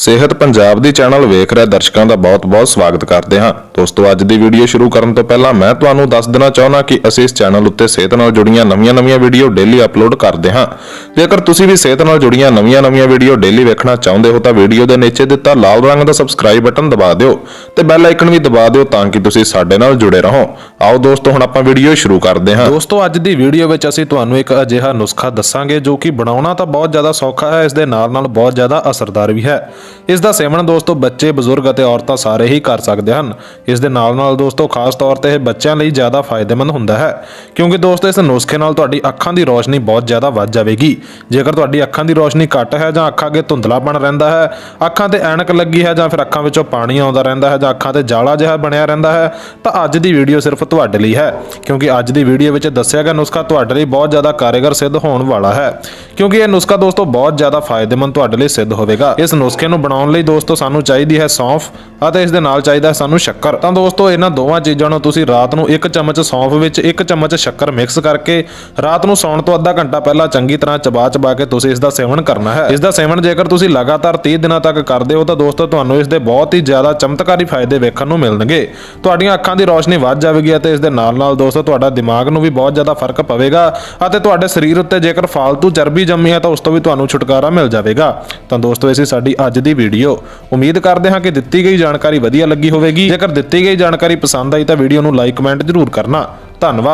ਸਿਹਤ ਪੰਜਾਬ ਦੀ ਚੈਨਲ ਵੇਖ ਰਹੇ ਦਰਸ਼ਕਾਂ ਦਾ ਬਹੁਤ-ਬਹੁਤ ਸਵਾਗਤ ਕਰਦੇ ਹਾਂ। ਦੋਸਤੋ, ਅੱਜ ਦੀ ਵੀਡੀਓ ਸ਼ੁਰੂ ਕਰਨ ਤੋਂ ਪਹਿਲਾਂ ਮੈਂ ਤੁਹਾਨੂੰ ਦੱਸ ਦੇਣਾ ਚਾਹੁੰਦਾ ਕਿ ਅਸੀਂ ਇਸ ਚੈਨਲ ਉੱਤੇ ਸਿਹਤ ਨਾਲ ਜੁੜੀਆਂ ਨਵੀਆਂ-ਨਵੀਆਂ ਵੀਡੀਓ ਡੇਲੀ ਅਪਲੋਡ ਕਰਦੇ ਹਾਂ। ਜੇਕਰ ਤੁਸੀਂ ਵੀ ਸਿਹਤ ਨਾਲ ਜੁੜੀਆਂ ਨਵੀਆਂ-ਨਵੀਆਂ ਵੀਡੀਓ ਡੇਲੀ ਵੇਖਣਾ ਚਾਹੁੰਦੇ ਹੋ ਤਾਂ ਵੀਡੀਓ ਦੇ ਨੀਚੇ ਦਿੱਤਾ ਲਾਲ ਰੰਗ ਦਾ ਸਬਸਕ੍ਰਾਈਬ ਬਟਨ ਦਬਾ ਦਿਓ ਤੇ ਬੈਲ ਆਈਕਨ ਵੀ ਦਬਾ ਦਿਓ ਤਾਂ ਕਿ ਤੁਸੀਂ ਸਾਡੇ ਨਾਲ ਜੁੜੇ ਰਹੋ। ਆਓ ਦੋਸਤੋ, ਹੁਣ ਆਪਾਂ ਵੀਡੀਓ ਸ਼ੁਰੂ ਕਰਦੇ ਹਾਂ। ਦੋਸਤੋ, ਅੱਜ ਦੀ ਵੀਡੀਓ ਵਿੱਚ ਅਸੀਂ ਤੁਹਾਨੂੰ ਇੱਕ ਅਜਿਹਾ ਨੁਸਖਾ ਦੱਸਾਂਗੇ ਜੋ ਕਿ ਬਣਾਉਣਾ ਤਾਂ ਬਹੁਤ ਜ਼ਿਆਦਾ ਸੌਖਾ ਹੈ, ਇਸ ਦੇ ਨਾਲ ਨਾਲ ਬਹੁਤ ਜ਼ਿਆਦਾ ਅਸਰਦਾਰ ਵੀ ਹੈ। ਇਸ ਦਾ ਸੇਵਨ ਦੋਸਤੋ ਬੱਚੇ, ਬਜ਼ੁਰਗ ਅਤੇ ਔਰਤਾਂ ਸਾਰੇ ਹੀ ਕਰ ਸਕਦੇ ਹਨ। ਇਸ ਦੇ ਨਾਲ ਨਾਲ ਦੋਸਤੋ, ਖਾਸ ਤੌਰ ਤੇ ਇਹ ਬੱਚਿਆਂ ਲਈ ਜ਼ਿਆਦਾ ਫਾਇਦੇਮੰਦ ਹੁੰਦਾ ਹੈ। ਕਿਉਂਕਿ ਦੋਸਤੋ, ਇਸ ਨੁਸਖੇ ਨਾਲ ਤੁਹਾਡੀ ਅੱਖਾਂ ਦੀ ਰੋਸ਼ਨੀ ਬਹੁਤ ਜ਼ਿਆਦਾ ਵੱਧ ਜਾਵੇਗੀ। ਜੇਕਰ ਤੁਹਾਡੀ ਅੱਖਾਂ ਦੀ ਰੋਸ਼ਨੀ ਘੱਟ ਹੈ ਜਾਂ ਅੱਖਾਂ ਅੱਗੇ ਧੁੰਦਲਾਪਣ ਰਹਿੰਦਾ ਹੈ, ਅੱਖਾਂ ਤੇ ਐਨਕ ਲੱਗੀ ਹੈ ਜਾਂ ਫਿਰ ਅੱਖਾਂ ਵਿੱਚੋਂ ਪਾਣੀ ਆਉਂਦਾ ਰਹਿੰਦਾ ਹੈ ਜਾਂ ਅੱਖਾਂ ਤੇ ਜਾਲਾ ਜਿਹਾ ਬਣਿਆ ਰਹਿੰਦਾ ਹੈ, ਤਾਂ ਅੱਜ ਦੀ ਵੀਡੀਓ ਸਿਰਫ ਤੁਹਾਡੇ ਲਈ ਹੈ। ਕਿਉਂਕਿ ਅੱਜ ਦੀ ਵੀਡੀਓ ਵਿੱਚ ਦੱਸਿਆ ਗਿਆ ਨੁਸਖਾ ਤੁਹਾਡੇ ਲਈ ਬਹੁਤ ਜ਼ਿਆਦਾ ਕਾਰਗਰ ਸਿੱਧ ਹੋਣ ਵਾਲਾ ਹੈ। ਕਿਉਂਕਿ ਇਹ ਨੁਸਖਾ ਦੋਸਤੋ ਬਹੁਤ ਜ਼ਿਆਦਾ ਫਾਇਦੇਮੰਦ ਤੁਹਾਡੇ ਲਈ ਸਿੱਧ ਹੋਵੇਗਾ। ਇਸ ਨੁਸਖੇ ਨੂੰ ਬਣਾਉਣ ਲਈ ਦੋਸਤੋ ਸਾਨੂੰ ਚਾਹੀਦੀ ਹੈ ਸੌਂਫ। ਅਤੇ ਇਸ ਦੇ ਨਾਲ ਚਾਹੀਦਾ ਸਾਨੂੰ ਸ਼ੱਕਰ। ਤਾਂ ਦੋਸਤੋ, ਇਹਨਾਂ ਦੋਵਾਂ ਚੀਜ਼ਾਂ ਨੂੰ ਤੁਸੀਂ ਰਾਤ ਨੂੰ ਇੱਕ ਚਮਚ ਸੌਂਫ ਵਿੱਚ ਇੱਕ ਚਮਚ ਸ਼ੱਕਰ ਮਿਕਸ ਕਰਕੇ ਰਾਤ ਨੂੰ ਸੌਣ ਤੋਂ ਅੱਧਾ ਘੰਟਾ ਪਹਿਲਾਂ ਚੰਗੀ ਤਰ੍ਹਾਂ ਚਬਾ ਚਬਾ ਕੇ ਤੁਸੀਂ ਇਸ ਦਾ ਸੇਵਨ ਕਰਨਾ ਹੈ। ਇਸ ਦਾ ਸੇਵਨ ਜੇਕਰ ਤੁਸੀਂ ਲਗਾਤਾਰ 30 ਦਿਨਾਂ ਤੱਕ ਕਰਦੇ ਹੋ ਤਾਂ ਦੋਸਤੋ, ਤੁਹਾਨੂੰ ਇਸ ਦੇ ਬਹੁਤ ਹੀ ਜ਼ਿਆਦਾ ਚਮਤਕਾਰੀ ਫਾਇਦੇ ਵੇਖਣ ਨੂੰ ਮਿਲਣਗੇ। ਤੁਹਾਡੀਆਂ ਅੱਖਾਂ ਦੀ ਰੌਸ਼ਨੀ ਵੱਧ ਜਾਵੇਗੀ ਅਤੇ ਇਸ ਦੇ ਨਾਲ ਨਾਲ ਦੋਸਤੋ, ਤੁਹਾਡਾ ਦਿਮਾਗ ਨੂੰ ਵੀ ਬਹੁਤ ਜ਼ਿਆਦਾ ਫ਼ਰਕ ਪਵੇਗਾ ਅਤੇ ਤੁਹਾਡੇ ਸਰੀਰ ਉੱਤੇ ਜੇਕਰ ਫਾਲਤੂ ਚਰਬੀ ਜੰਮੀ ਹੈ ਤਾਂ ਉਸ ਤੋਂ ਵੀ ਤੁਹਾਨੂੰ ਛੁਟਕਾਰਾ ਮਿਲ ਜਾਵੇਗਾ। ਤਾਂ ਦੋਸਤੋ, ਇਹ ਸਾਡੀ ਅੱਜ ਦੀ ਵੀਡੀਓ। ਉਮੀਦ ਕਰਦੇ ਹਾਂ ਕਿ ਦਿੱਤੀ ਗਈ ਜਾਣਕਾਰੀ ਵਧੀਆ ਲੱਗੀ ਹੋਵੇਗੀ। ਜੇਕਰ ਦਿੱਤੀ ਗਈ ਜਾਣਕਾਰੀ ਪਸੰਦ ਆਈ ਤਾਂ ਵੀਡੀਓ ਨੂੰ ਲਾਈਕ ਕਮੈਂਟ ਜ਼ਰੂਰ ਕਰਨਾ। ਧੰਨਵਾਦ।